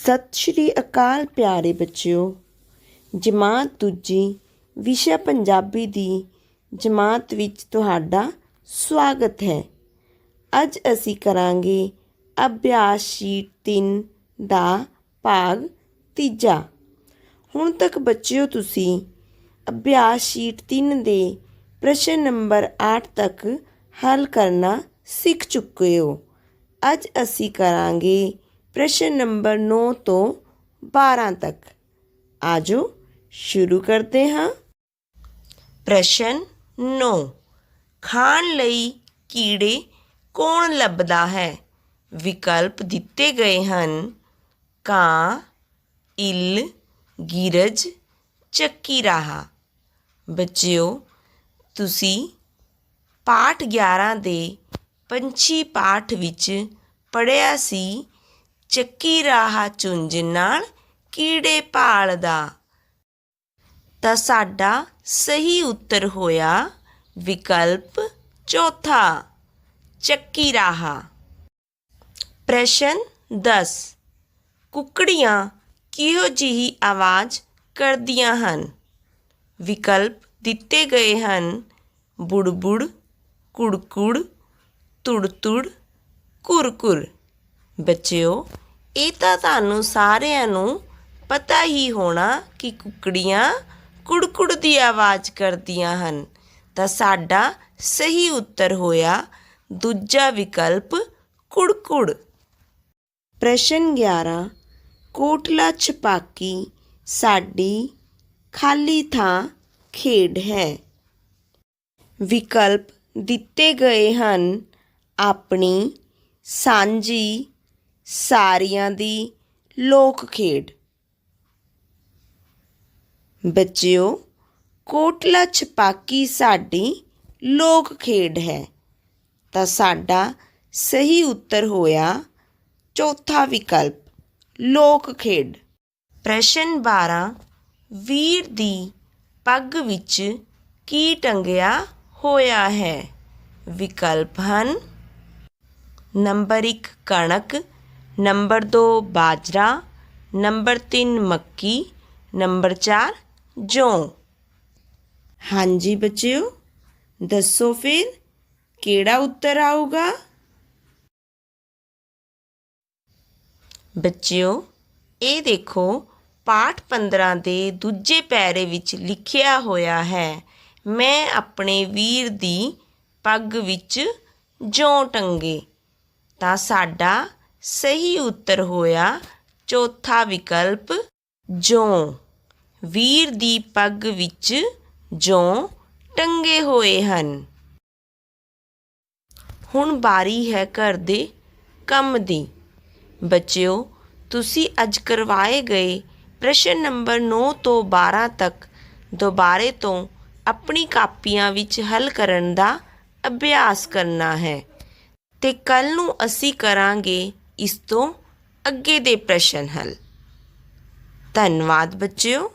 ਸਤਿ ਸ਼੍ਰੀ ਅਕਾਲ ਪਿਆਰੇ ਬੱਚਿਓ। ਜਮਾਤ ਦੂਜੀ ਵਿਸ਼ਾ ਪੰਜਾਬੀ ਦੀ ਜਮਾਤ ਵਿੱਚ ਤੁਹਾਡਾ ਸਵਾਗਤ ਹੈ। ਅੱਜ ਅਸੀਂ ਕਰਾਂਗੇ ਅਭਿਆਸ ਸ਼ੀਟ 3 ਦਾ ਭਾਗ ਤੀਜਾ। ਹੁਣ ਤੱਕ ਬੱਚਿਓ ਤੁਸੀਂ ਅਭਿਆਸ ਸ਼ੀਟ 3 ਦੇ ਪ੍ਰਸ਼ਨ ਨੰਬਰ 8 ਤੱਕ ਹੱਲ ਕਰਨਾ ਸਿੱਖ ਚੁੱਕੇ ਹੋ। ਅੱਜ ਅਸੀਂ ਕਰਾਂਗੇ ਪ੍ਰਸ਼ਨ ਨੰਬਰ 9 ਤੋਂ 12 ਤੱਕ। ਆਜੋ ਸ਼ੁਰੂ ਕਰਦੇ ਹਾਂ। ਪ੍ਰਸ਼ਨ 9 ਖਾਣ ਲਈ ਕੀੜੇ ਕੌਣ ਲੱਭਦਾ ਹੈ? ਵਿਕਲਪ ਦਿੱਤੇ ਗਏ ਹਨ। ਕਾਂ ਇਲ, ਗਿਰਜ, ਚੱਕੀ ਰਾਹਾ। ਬੱਚਿਓ, ਤੁਸੀਂ ਪਾਠ 11 ਦੇ ਪੰਛੀ ਪਾਠ ਵਿੱਚ ਪੜਿਆ ਸੀ ਚੱਕੀ ਰਾਹਾ ਚੁੰਝ ਨਾਲ ਕੀੜੇ ਭਾਲਦਾ ਤਾਂ ਸਾਡਾ ਸਹੀ ਉੱਤਰ ਹੋਇਆ, ਵਿਕਲਪ ਚੌਥਾ, ਚੱਕੀ ਰਾਹਾ। ਪ੍ਰਸ਼ਨ 10 ਕੁਕੜੀਆਂ ਕਿਹੋ ਜਿਹੀ ਆਵਾਜ਼ ਕਰਦੀਆਂ ਹਨ? ਵਿਕਲਪ ਦਿੱਤੇ ਗਏ ਹਨ, ਬੁੜਬੁੜ, ਕੁੜਕੁੜ, ਤੁੜਤੁੜ, ਕੁਰਕੁਰ। ਬੱਚਿਓ ਇਹ ਤਾਂ ਤੁਹਾਨੂੰ ਸਾਰਿਆਂ ਨੂੰ ਪਤਾ ਹੀ ਹੋਣਾ ਕਿ ਕੁਕੜੀਆਂ ਕੁੜਕੁੜ ਦੀ ਆਵਾਜ਼ ਕਰਦੀਆਂ ਹਨ। ਤਾਂ ਸਾਡਾ ਸਹੀ ਉੱਤਰ ਹੋਇਆ, ਦੂਜਾ ਵਿਕਲਪ ਕੁੜਕੁੜ। ਪ੍ਰਸ਼ਨ 11 ਕੋਟਲਾ ਛਪਾਕੀ ਸਾਡੀ ਖਾਲੀ ਥਾਂ ਖੇਡ ਹੈ। ਵਿਕਲਪ ਦਿੱਤੇ ਗਏ ਹਨ ਆਪਣੀ ਸਾਂਝੀ ਸਾਰਿਆਂ ਦੀ ਲੋਕ ਖੇਡ। ਬੱਚਿਓ, ਕੋਟਲਾ ਛਪਾਕੀ ਸਾਡੀ ਲੋਕ ਖੇਡ ਹੈ। ਤਾਂ ਸਾਡਾ ਸਹੀ ਉੱਤਰ ਹੋਇਆ ਚੌਥਾ ਵਿਕਲਪ, ਲੋਕ ਖੇਡ। ਪ੍ਰਸ਼ਨ 12 ਵੀਰ ਦੀ ਪੱਗ ਵਿੱਚ ਕੀ ਟੰਗਿਆ ਹੋਇਆ ਹੈ? ਵਿਕਲਪ ਹਨ, ਨੰਬਰ 1 ਕਣਕ ਨੰਬਰ 2 ਬਾਜਰਾ ਨੰਬਰ 3 ਮੱਕੀ ਨੰਬਰ 4 ਜੌਂ। ਹਾਂਜੀ ਬੱਚਿਓ ਦੱਸੋ ਫਿਰ ਕਿਹੜਾ ਉੱਤਰ ਆਊਗਾ? ਬੱਚਿਓ ਇਹ ਦੇਖੋ ਪਾਠ 15 ਦੇ ਦੂਜੇ ਪੈਰੇ ਵਿੱਚ ਲਿਖਿਆ ਹੋਇਆ ਹੈ। ਮੈਂ ਆਪਣੇ ਵੀਰ ਦੀ ਪੱਗ ਵਿੱਚ ਜੌਂ ਟੰਗੇ ਤਾਂ ਸਾਡਾ ਸਹੀ ਉੱਤਰ ਹੋਇਆ, ਚੌਥਾ ਵਿਕਲਪ ਜੌਂ। ਵੀਰ ਦੀ ਪੱਗ ਵਿੱਚ ਜੌਂ ਟੰਗੇ ਹੋਏ ਹਨ। ਹੁਣ ਬਾਰੀ ਹੈ ਘਰ ਦੇ ਕੰਮ ਦੀ। ਬੱਚਿਓ, ਤੁਸੀਂ ਅੱਜ ਕਰਵਾਏ ਗਏ ਪ੍ਰਸ਼ਨ ਨੰਬਰ 9 ਤੋਂ 12 ਤੱਕ ਦੁਬਾਰੇ ਤੋਂ ਆਪਣੀ ਕਾਪੀਆਂ ਵਿੱਚ ਹੱਲ ਕਰਨ ਦਾ ਅਭਿਆਸ ਕਰਨਾ ਹੈ ਤੇ ਕੱਲ ਨੂੰ ਅਸੀਂ ਕਰਾਂਗੇ ਇਸ ਤੋਂ ਅੱਗੇ ਦੇ ਪ੍ਰਸ਼ਨ ਹੱਲ। ਧੰਨਵਾਦ ਬੱਚਿਓ।